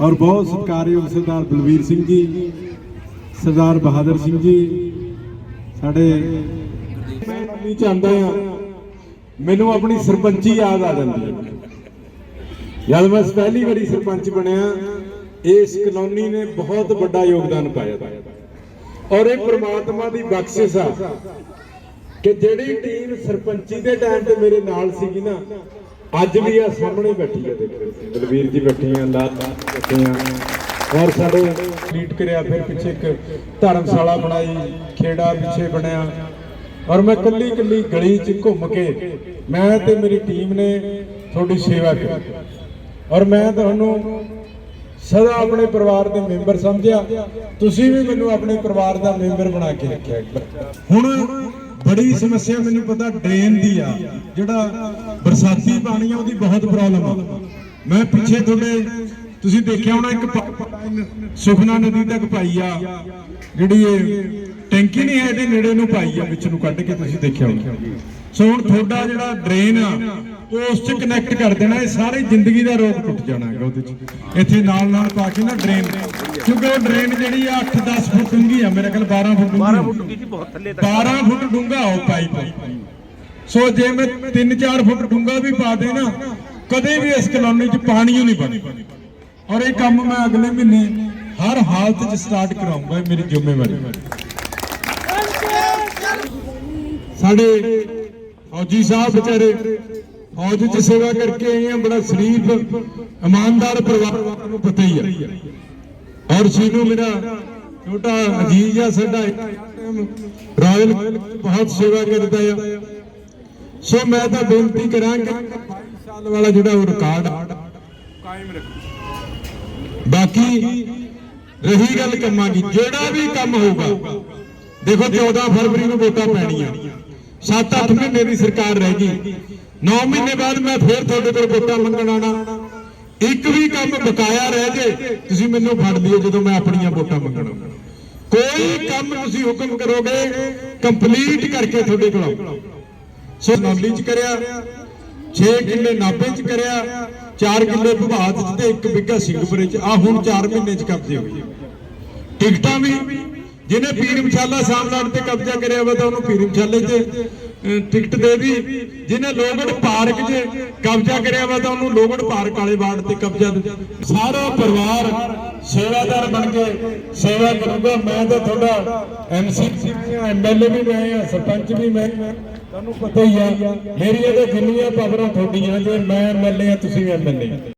ਔਰ ਬਹੁਤ ਸਤਿਕਾਰਯੋਗ ਸਰਦਾਰ ਬਲਵੀਰ ਸਿੰਘ ਜੀ, ਸਰਦਾਰ ਬਹਾਦਰ ਸਿੰਘ ਜੀ, ਸਾਡੇ ਮੈਂ ਨਹੀਂ ਚਾਹੁੰਦਾ ਆ ਮੈਨੂੰ ਆਪਣੀ ਸਰਪੰਚੀ ਯਾਦ ਆ ਜਾਂਦੀ ਹੈ। ਜਦ ਮੈਂ ਪਹਿਲੀ ਵਾਰੀ ਸਰਪੰਚ ਬਣਿਆ, ਇਸ ਕਲੋਨੀ ਨੇ ਬਹੁਤ ਵੱਡਾ ਯੋਗਦਾਨ ਪਾਇਆ ਔਰ ਇਹ ਪ੍ਰਮਾਤਮਾ ਦੀ ਬਖਸ਼ਿਸ਼ ਆ ਕਿ ਜਿਹੜੀ ਟੀਮ ਸਰਪੰਚੀ ਦੇ ਟਾਈਮ ਤੇ ਮੇਰੇ ਨਾਲ ਸੀਗੀ ਨਾ ਅੱਜ ਵੀ ਆ ਸਾਹਮਣੇ ਬੈਠੀ ਹੈ ਦੇਖੋ। ਬਲਵੀਰ ਜੀ ਬੈਠੇ ਆ ਲਾਤਾ ਬੈਠੇ ਆ ਔਰ ਸਾਡੇ ਲੀਡ ਕਰਿਆ ਫਿਰ ਪਿੱਛੇ ਇੱਕ ਧਰਮਸ਼ਾਲਾ ਬਣਾਈ, ਖੇੜਾ ਪਿੱਛੇ ਬਣਿਆ। ਔਰ ਮੈਂ ਕੱਲੀ ਕੱਲੀ ਗਲੀ 'ਚ ਘੁੰਮ ਕੇ ਮੈਂ ਤੇ ਮੇਰੀ ਟੀਮ ਨੇ ਤੁਹਾਡੀ ਸੇਵਾ ਕੀਤੀ। ਔਰ ਮੈਂ ਤੁਹਾਨੂੰ ਸਦਾ ਆਪਣੇ ਪਰਿਵਾਰ ਦੇ ਮੈਂਬਰ ਸਮਝਿਆ। ਤੁਸੀਂ ਵੀ ਮੈਨੂੰ ਆਪਣੇ ਪਰਿਵਾਰ ਦਾ ਮੈਂਬਰ ਬਣਾ ਕੇ ਰੱਖਿਆ। ਹੁਣ ਬੜੀ ਸਮੱਸਿਆ ਮੈਨੂੰ ਪਤਾ ਡਰੇਨ ਦੀ ਆ, ਜਿਹੜਾ ਬਰਸਾਤੀ ਪਾਣੀ ਆ, ਉਹਦੀ ਬਹੁਤ ਪ੍ਰੋਬਲਮ ਆ। ਮੈਂ ਪਿੱਛੇ ਤੁਹਾਡੇ, ਤੁਸੀਂ ਦੇਖਿਆ ਹੋਣਾ ਇੱਕ ਸੁਖਨਾ ਨਦੀ ਤੱਕ ਪਾਈ ਆ, ਜਿਹੜੀ ਇਹ ਟੈਂਕੀ ਨਹੀਂ ਹੈ, ਇਹਦੇ ਨੇੜੇ ਨੂੰ ਪਾਈ ਆ, ਵਿੱਚ ਨੂੰ ਕੱਢ ਕੇ ਤੁਸੀਂ ਦੇਖਿਆ ਹੋਣਾ। ਸੋ ਹੁਣ ਤੁਹਾਡਾ ਜਿਹੜਾ ਡਰੇਨ ਆ ਉਹ ਉਸ ਚ ਕਨੈਕਟ ਕਰ ਦੇਣਾ ਇਹ ਸਾਰੀ ਜ਼ਿੰਦਗੀ ਦਾ ਰੋਗ ਟੁੱਟ ਜਾਣਾ ਹੈਗਾ ਉਹਦੇ ਚ। ਇੱਥੇ ਨਾਲ ਨਾਲ ਪਾ ਕੇ ਨਾ ਡਰੇਨ ਕਿਉਂਕਿ ਉਹ ਡਰੇਨ ਜਿਹੜੀ ਆ 8-10 ਫੁੱਟ ਡੂੰਘੀ ਆ ਮੇਰੇ ਖਿਆਲ 12 ਫੁੱਟ ਡੂੰਘੀ 12 ਫੁੱਟ ਜੀ ਬਹੁਤ ਥੱਲੇ ਤੱਕ। 12 ਫੁੱਟ ਡੂੰਘਾ ਉਹ ਪਾਈਪ ਸੋ ਜੇ ਮੈਂ 3-4 ਫੁੱਟ ਡੂੰਘਾ ਵੀ ਪਾ ਦੇ ਨਾ ਕਦੇ ਵੀ ਇਸ ਕਲੋਨੀ 'ਚ ਪਾਣੀ ਨਹੀਂ ਬਣਦਾ ਔਰ ਇਹ ਕੰਮ ਮੈਂ ਅਗਲੇ ਮਹੀਨੇ ਹਰ ਹਾਲਤ 'ਚ ਸਟਾਰਟ ਕਰਾਉਂਗਾ ਇਹ ਮੇਰੀ ਜ਼ਿੰਮੇਵਾਰੀ। ਸਾਡੇ ਫੌਜੀ ਸਾਹਿਬ ਵਿਚਾਰੇ, ਫੌਜ 'ਚ ਸੇਵਾ ਕਰਕੇ ਆਏ ਆ, ਬੜਾ ਸ਼ਰੀਫ, ਇਮਾਨਦਾਰ ਪਰਿਵਾਰ ਨੂੰ ਪਤਾ ਹੀ ਆ। ਔਰ ਸੀਨੂ ਮੇਰਾ ਛੋਟਾ ਅਜੀਜ਼ ਆ, ਸਾਡਾ ਰਾਇਲ ਬਹੁਤ ਸੇਵਾ ਕਰਦਾ ਆ। ਸੋ ਮੈਂ ਤਾਂ ਬੇਨਤੀ ਕਰਾਂਗਾ 22 ਸਾਲ ਵਾਲਾ ਜਿਹੜਾ ਉਹ ਰਿਕਾਰਡ ਕਾਇਮ ਰੱਖੋ। ਬਾਕੀ ਰਹੀ ਗੱਲ ਕੰਮਾਂ ਦੀ, ਜਿਹੜਾ ਵੀ ਕੰਮ ਹੋਊਗਾ, ਦੇਖੋ 14 ਫਰਵਰੀ ਨੂੰ ਵੋਟਾਂ ਪੈਣੀਆਂ। 7-8 ਮਹੀਨੇ ਦੀ ਸਰਕਾਰ ਰਹਿ ਗਈ। 9 ਮਹੀਨੇ ਬਾਅਦ ਮੈਂ ਫੇਰ ਤੁਹਾਡੇ ਕੋਲ ਵੋਟਾਂ ਮੰਗਣ ਆਣਾ ਇੱਕ ਵੀ ਕੰਮ ਬਕਾਇਆ ਰਹਿ ਜੇ, ਤੁਸੀਂ ਮੈਨੂੰ ਫੜ ਲਿਓ ਜਦੋਂ ਮੈਂ ਆਪਣੀਆਂ ਵੋਟਾਂ ਮੰਗਣ ਕੋਈ ਕੰਮ ਤੁਸੀਂ ਹੁਕਮ ਕਰੋਗੇ ਕੰਪਲੀਟ ਕਰਕੇ ਤੁਹਾਡੇ ਕੋਲ ਆਊਂ। ਸੋ ਨੌਲੀ ਚ ਕਰਿਆ 6 ਕਿੱਲੇ ਨਾਭੇ ਚ ਕਰਿਆ 4 ਕਿੱਲੇ ਭਵਾਤ ਚ ਤੇ 1 ਬਿੱਗਾ ਸਿੰਘਪੁਰੇ ਚ। ਆ ਹੁਣ 4 ਮਹੀਨੇ ਚ ਕਬਜ਼ੇ ਹੋਏ ਟਿਕਟਾਂ ਵੀ ਜਿਹਨੇ ਪੀਰ ਮਛਾਲਾ ਸਾਮਲਾਟ ਤੇ ਕਬਜ਼ਾ ਕਰਿਆ ਵਾ ਤਾਂ ਉਹਨੂੰ ਪੀਰ ਮਛਾਲੇ ਤੇ ਟਿਕਟ ਦੇ ਦੀ। ਜਿਹਨੇ ਲੋਗੜ ਪਾਰਕ 'ਚ ਕਬਜ਼ਾ ਕਰਿਆ ਵਾ ਤਾਂ ਉਹਨੂੰ ਲੋਗੜ ਪਾਰਕ ਵਾਲੇ ਵਾਰਡ ਤੇ ਕਬਜ਼ਾ ਦੇ। ਸਾਰਾ ਪਰਿਵਾਰ ਸੇਵਾਦਾਰ ਬਣ ਕੇ ਸੇਵਾ ਕਰੂਗਾ। ਮੈਂ ਤਾਂ ਤੁਹਾਡਾ ਐਮਸੀ ਐਮਐਲਏ ਵੀ ਮੈਂ ਆ, ਸਰਪੰਚ ਵੀ ਮੈਂ। ਤੁਹਾਨੂੰ ਪਤਾ ਹੀ ਆ, ਮੇਰੀਆਂ ਤਾਂ ਜਿੰਨੀਆਂ ਪਾਵਰਾਂ ਤੁਹਾਡੀਆਂ ਜੇ ਮੈਂ ਐਮਐਲਏ ਆ, ਤੁਸੀਂ ਐਮਐਲਏ